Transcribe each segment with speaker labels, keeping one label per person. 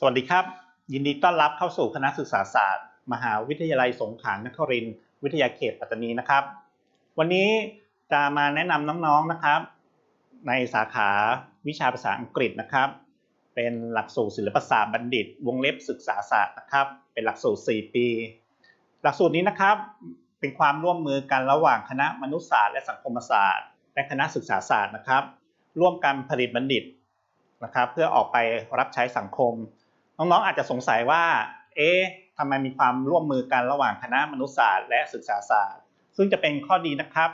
Speaker 1: สวัสดีครับ ยินดีต้อนรับเข้าสู่คณะศึกษาศาสตร์ มหาวิทยาลัยสงขลานครินทร์วิทยาเขตปัตตานีนะครับ วันนี้จะมาแนะนำน้องๆนะครับ ในสาขาวิชาภาษาอังกฤษนะครับ เป็นหลักสูตรศิลปศาสตร์บัณฑิต วงเล็บศึกษาศาสตร์นะครับ เป็นหลักสูตร 4 ปี หลักสูตรนี้นะครับเป็นความร่วมมือกันระหว่างคณะมนุษยศาสตร์และสังคมศาสตร์ และคณะศึกษาศาสตร์นะครับ ร่วมกันผลิตบัณฑิตนะครับ เพื่อออกไปรับใช้สังคม น้องๆอาจจะสงสัยว่า เอ๊ะทำไมมีความร่วมมือกันระหว่างคณะมนุษยศาสตร์และศึกษาศาสตร์ ซึ่งจะเป็นข้อดีนะครับ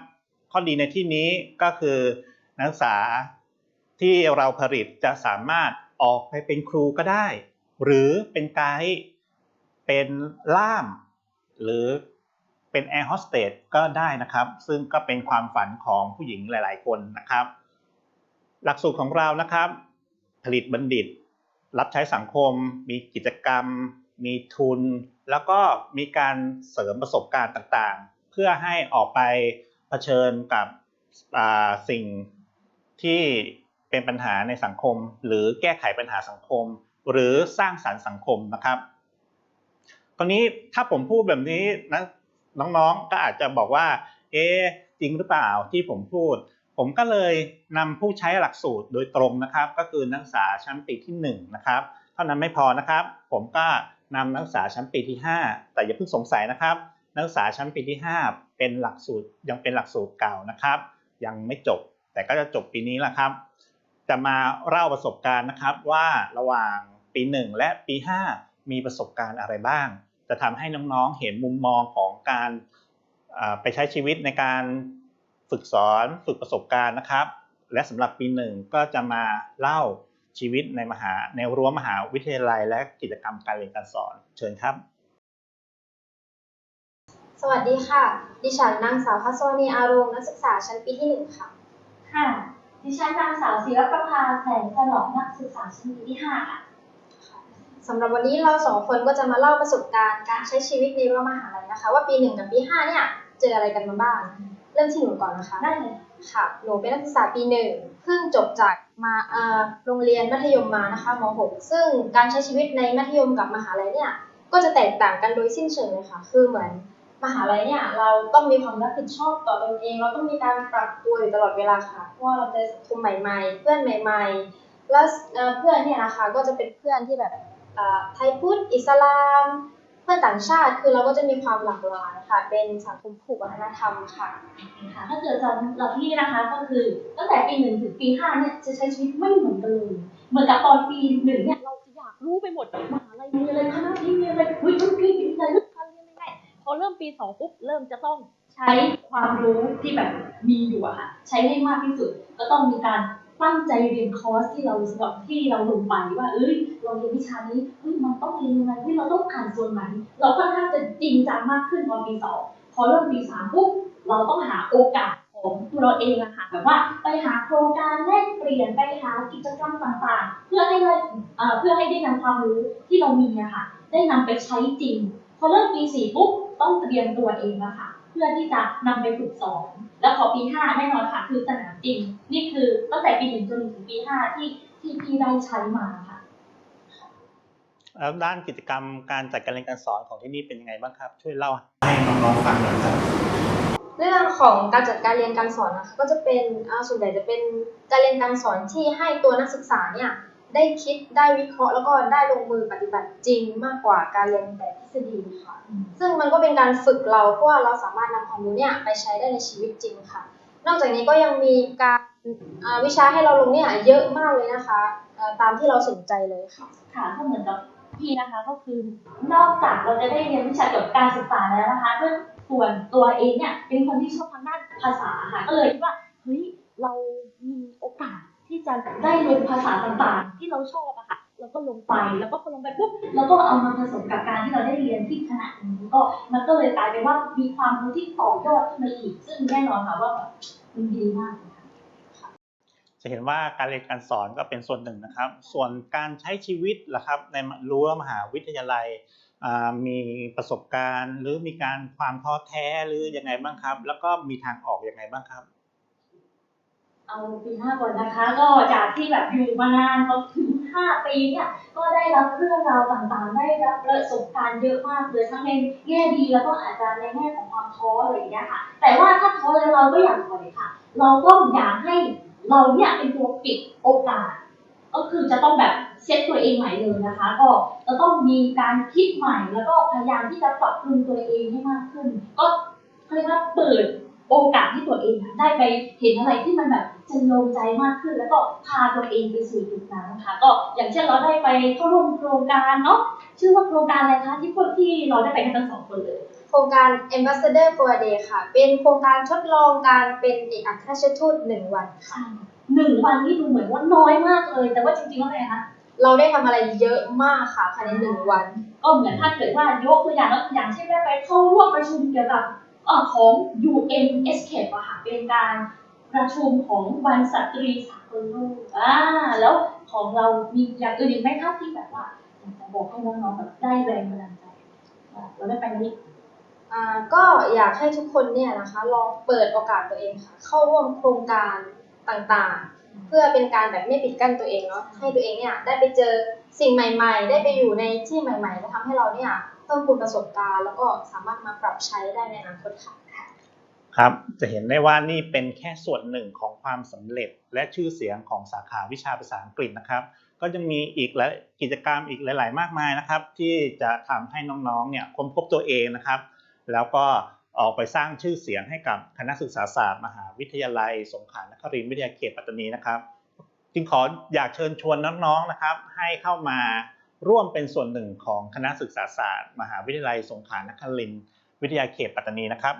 Speaker 1: ข้อดีในที่นี้ก็คือนักศึกษาที่เราผลิตจะสามารถออกไปเป็นครูก็ได้ หรือเป็นไกด์เป็นล่าม หรือเป็นแอร์โฮสเตสก็ได้นะครับ ซึ่งก็เป็นความฝันของผู้หญิงหลาย ๆ คนนะครับ หลักสูตรของเรานะครับ ผลิตบัณฑิต รับใช้สังคม มีกิจกรรม มีทุน แล้วก็มีการเสริมประสบการณ์ต่างๆ เพื่อให้ออกไปเผชิญกับสิ่งที่เป็นปัญหาในสังคม หรือแก้ไขปัญหาสังคม หรือสร้างสรรค์สังคมนะครับตอนนี้ถ้าผมพูดแบบนี้นะน้องๆก็อาจจะบอกว่า เอ๊จริงหรือเปล่าที่ผมพูด ผมก็เลยนำผู้ใช้หลักสูตรโดยตรงนะครับ ก็คือนักศึกษาชั้นปีที่1นะครับเท่านั้นไม่พอนะครับ ผมก็นำนักศึกษาชั้นปีที่ 5 แต่อย่าเพิ่งสงสัยนะครับ นักศึกษาชั้นปีที่ 5 เป็นหลักสูตรยังเป็นหลักสูตรเก่านะครับ ยังไม่จบ แต่ก็จะจบปีนี้แหละครับ จะมาเล่าประสบการณ์นะครับว่าระหว่างปี 1 และปี 5 มีประสบการณ์อะไรบ้าง จะทำให้น้องๆเห็นมุมมองของการไปใช้ชีวิตในการ ฝึกสอนฝึกประสบการณ์นะครับ และสำหรับปีหนึ่งก็จะมาเล่าชีวิตในมหาในรั้วมหาวิทยาลัย และกิจกรรมการเรียนการสอน เชิญครับ
Speaker 2: สวัสดีค่ะ ดิฉันนางสาวพัสวนีอารมณ์นักศึกษาชั้นปีที่หนึ่งค่ะ
Speaker 3: ค่ะ ดิฉันนางสาวศิรประภาแสงถนอมนักศึกษาชั้นปีที่5ค่ะ
Speaker 2: สำหรับวันนี้เราสองคนก็จะมาเล่าประสบการณ์การใช้ชีวิตในรั้วมหาลัยนะคะ ว่าปีหนึ่งกับปีห้าเนี่ย เจออะไรกันมาบ้าง เริ่มที่หนูก่อนนะคะ
Speaker 3: ได้เลย
Speaker 2: ค่ะ หนูเป็นนักศึกษาปีหนึ่งเพิ่งจบจากมาเอ่อโรงเรียนมัธยมมานะคะม .6 ซึ่งการใช้ชีวิตในมัธยมกับมหาลัยเนี่ยก็จะแตกต่างกันโดยสิ้นเชิงเลยค่ะ คือเหมือนมหาลัยเนี่ยเราต้องมีความรับผิดชอบต่อตนเอง เราต้องมีการปรับตัวอยู่ตลอดเวลาค่ะเพราะว่าเราเจอสังคมใหม่ๆ เพื่อนใหม่ ๆ แล้วเอ่อเพื่อนเนี่ยนะคะก็จะเป็นเพื่อนที่แบบเอ่อไทยพุทธอิสลาม เพื่อนต่างชาติคือเราก็จะมีความหลากหลายค่ะ เป็นสังคมผูกวัฒนธรรมค่ะ
Speaker 3: ค่ะถ้าเกิดสำหรับพี่นะคะก็คือตั้งแต่ปีหนึ่งถึงปีห้าเนี่ยจะใช้ชีวิตไม่เหมือนกันเลยเหมือนกับตอนปีหนึ่งเนี่ยเราจะอยากรู้ไปหมดมหาลัยมีอะไรคณะนี้มีอะไรเฮ้ยรุ่นพี่มีอะไรรุ่นคันเรียนยังไงพอเริ่มปีสองปุ๊บเริ่มจะต้องใช้ความรู้ที่แบบมีอยู่อะค่ะใช้ให้มากที่สุด ก็ต้องมีการ ตั้งใจเรียนคอร์สที่เราสำหรับที่เราลงไปว่า เอ้ย เราเรียนวิชานี้เฮ้ยมันต้องเรียนยังไงเฮ้ยเราต้องอ่านส่วนไหน เราค่อนข้างจะจริงจังมากขึ้นตอนปีสองพอเริ่มปีสามปุ๊บเราต้องหาโอกาสของตัวเราเองอะค่ะแบบว่าไปหาโครงการแลกเปลี่ยนไปหากิจกรรมต่างๆ เพื่อให้ได้เอ่อเพื่อให้ได้นำความรู้ที่เรามีอะค่ะได้นำไปใช้จริง พอเริ่มปีสี่ปุ๊บต้องเตรียมตัวเองอะค่ะ เพื่อที่จะนำไปฝึกสอนแล้วพอปีห้าแน่นอนค่ะคือสนามจริง นี่คือตั้งแต่ปีหนึ่งจนถึงปีห้าที่ที่พี่ได้ใช้มาค่ะ
Speaker 1: แล้วด้านกิจกรรมการจัดการเรียนการสอนของที่นี่เป็นยังไงบ้างครับ ช่วยเล่าให้น้องๆฟังหน่อยครับ
Speaker 2: เรื่องของการจัดการเรียนการสอนนะคะก็จะเป็นอ่าส่วนใหญ่จะเป็นการเรียนการสอนที่ให้ตัวนักศึกษาเนี่ย ได้คิดได้วิเคราะห์แล้วก็ได้ลงมือปฏิบัติจริงมากกว่าการเรียนแต่ทฤษฎีค่ะ ซึ่งมันก็เป็นการฝึกเราเพราะว่าเราสามารถนำความรู้เนี่ยไปใช้ได้ในชีวิตจริงค่ะ นอกจากนี้ก็ยังมีการอ่าวิชาให้เราลงเนี่ยเยอะมากเลยนะคะเอ่อตามที่เราสนใจเลยค่ะ
Speaker 3: ค่ะก็เหมือนกับพี่นะคะก็คือนอกจากเราจะได้เรียนวิชาเกี่ยวกับการศึกษาแล้วนะคะด้วยส่วนตัวเองเนี่ยเป็นคนที่ชอบทางด้านภาษาค่ะก็เลยคิดว่าเฮ้ยเรามีโอกาสที่ จะได้เรียนภาษาต่างๆ ที่เราชอบอะค่ะเราก็ลงไปแล้วก็พอลงไปปุ๊บเราก็เอามาผสมกับการที่เราได้เรียนที่คณะนี้ก็มันก็เลยกลายเป็นว่ามีความรู้ที่ต่อยอดขึ้นมาอีก ซึ่งแน่นอนค่ะว่าแบบมันดีมากค่ะ
Speaker 1: จะเห็นว่าการเรียนการสอนก็เป็นส่วนหนึ่งนะครับ ส่วนการใช้ชีวิตล่ะครับในรั้วมหาวิทยาลัยมีประสบการณ์ หรือมีการความท้อแท้หรือยังไงบ้างครับ แล้วก็มีทางออกยังไงบ้างครับ
Speaker 3: เอาปีห้าก่อนนะคะ ก็จากที่แบบอยู่มานานก็ถึงห้าปีเนี่ย ก็ได้รับเรื่องราวต่างๆ ได้รับประสบการณ์เยอะมากเลยทั้งในแง่ดีแล้วก็อาจจะในแง่ของความท้ออะไรอย่างเงี้ยค่ะ แต่ว่าถ้าท้อแล้วเราก็อย่าถอยค่ะ เราต้อยากให้เราเนี่ยเป็นตัวปิดโอกาส ก็คือจะต้องแบบเซตตัวเองใหม่เลยนะคะ ก็จะต้องมีการคิดใหม่แล้วก็พยายามที่จะปรับปรุงตัวเองให้มากขึ้น ก็เรียกว่าเปิด โอกาสให้ตัวเองอะได้ไปเห็นอะไรที่มันแบบจนโยงใจมากขึ้น แล้วก็พาตัวเองไปสู่จุดนั้นนะคะ ก็อย่างเช่นเราได้ไปเข้าร่วมโครงการเนาะชื่อว่าโครงการอะไรคะที่พวกที่เราได้ไปกันทั้งสองคนเลย
Speaker 2: โครงการ Ambassador for a Day ค่ะ เป็นโครงการทดลองการเป็นเอกอัครราชทูตหนึ่งวันค่ะ
Speaker 3: หนึ่งวันนี่ดูเหมือนว่าน้อยมากเลย แต่ว่าจริงๆแล้วไงคะ
Speaker 2: เราได้ทำอะไรเยอะมากค่ะภายในหนึ่งวัน
Speaker 3: ก็เหมือนถ้าเกิดว่ายกตัวอย่างแล้วอย่างเช่นได้ไปเข้าร่วมประชุมเกี่ยวกับ อของ UN Escape อะค่ะเป็นการประชุมของวันสตรีสากลโลกอ่าแล้วของเรามีอย่างอื่นอีกไหมคะที่แบบว่าอยากจะบอกให้น้องๆแบบได้แรงบันดาลใจอ่าเราได้ไปนี้
Speaker 2: อ่าก็อยากให้ทุกคนเนี่ยนะคะลองเปิดโอกาสตัวเองค่ะ เข้าร่วมโครงการต่างๆ เพื่อเป็นการแบบไม่ปิดกั้นตัวเองเนาะให้ตัวเองเนี่ยได้ไปเจอสิ่งใหม่ ๆ ได้ไปอยู่ในที่ใหม่ๆและทำให้เราเนี่ย เพิ่มพูนประสบการณ์ แล้วก็สามารถมาปรับใช้ได้ในอนาคตค่ะ
Speaker 1: ครับจะเห็นได้ว่านี่เป็นแค่ส่วนหนึ่งของความสำเร็จและชื่อเสียงของสาขาวิชาภาษาอังกฤษนะครับ ก็ยังมีอีกหลายกิจกรรมอีกหลาย ๆ มากมายนะครับ ที่จะทำให้น้องๆเนี่ยค้นพบตัวเองนะครับ แล้วก็ออกไปสร้างชื่อเสียงให้กับคณะศึกษาศาสตร์มหาวิทยาลัย สงขลานครินทร์วิทยาเขตปัตตานีนะครับ จึงขออยากเชิญชวนน้องๆนะครับ ให้เข้ามา ร่วมเป็นส่วนหนึ่งของคณะศึกษาศาสตร์ มหาวิทยาลัยสงขลานครินทร์วิทยาเขตปัตตานีนะครับ